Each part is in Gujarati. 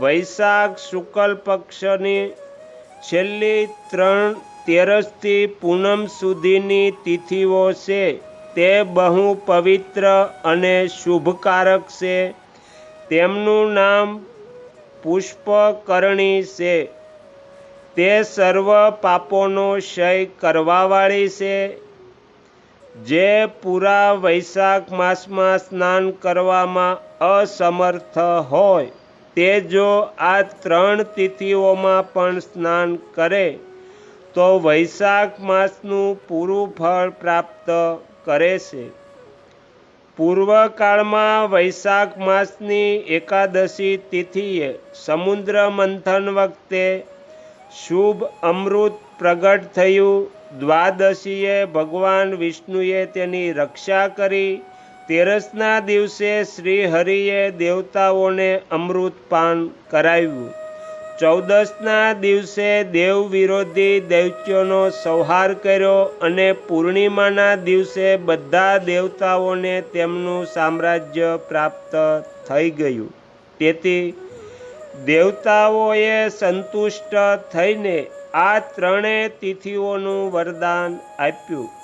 વૈશાખ શુક્લ પક્ષની છેલ્લી ત્રણ તેરસથી પૂનમ સુધીની તિથિઓ છે. તે બહુ પવિત્ર અને શુભકારક છે. તેમનું નામ પુષ્પકરણી છે. તે સર્વ પાપોનો ક્ષય કરવાવાળી છે. જે પૂરા વૈશાખ માસમાં સ્નાન કરવામાં અસમર્થ હોય. તે જો આ ત્રણ તિથિઓમાં પણ સ્નાન કરે, તો વૈશાખ માસનું પૂરું ફળ પ્રાપ્ત કરે છે. પૂર્વકાળમાં વૈશાખ માસની એકાદશી તિથિએ સમુદ્ર મંથન વખતે શુભ અમૃત પ્રગટ થયું. દ્વાદશીએ ભગવાન વિષ્ણુએ તેની રક્ષા કરી તેરસના દિવસે શ્રી હરિએ દેવતાઓને અમૃતપાન કરાવ્યું. ચૌદસના દિવસે દેવ વિરોધી દૈત્યોનો સંહાર કર્યો અને પૂર્ણિમાના દિવસે બધા દેવતાઓને તેમનું સામ્રાજ્ય પ્રાપ્ત થઈ ગયું. તેથી દેવતાઓએ સંતુષ્ટ થઈને આ ત્રણેય તિથિઓનું વરદાન આપ્યું.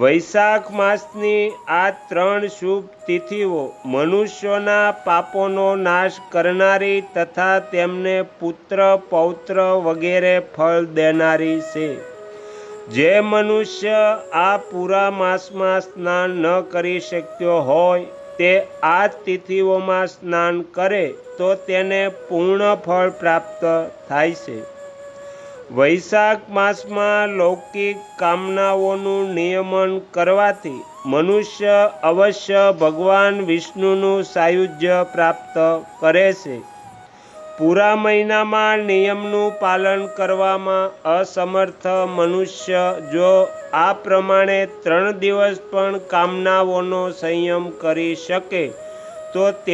વૈશાખ માસની આ ત્રણ શુભ તિથિઓ મનુષ્યોના પાપોનો નાશ કરનારી તથા તેમને પુત્ર, પૌત્ર વગેરે ફળ દેનારી છે. જે મનુષ્ય આ પૂરા માસમાં સ્નાન ન કરી શક્યો હોય, તે આ તિથિઓમાં સ્નાન કરે તો તેને પૂર્ણ ફળ પ્રાપ્ત થાય છે. વૈશાખ માસમાં લૌકિક કામનાઓનું નિયમન કરવાથી મનુષ્ય અવશ્ય ભગવાન વિષ્ણુનું સાયુજ્ય પ્રાપ્ત કરે છે. પૂરા મહિનામાં નિયમનું પાલન કરવામાં અસમર્થ મનુષ્ય જો આ પ્રમાણે ત્રણ દિવસ પણ કામનાઓનો સંયમ કરી શકે, તો તે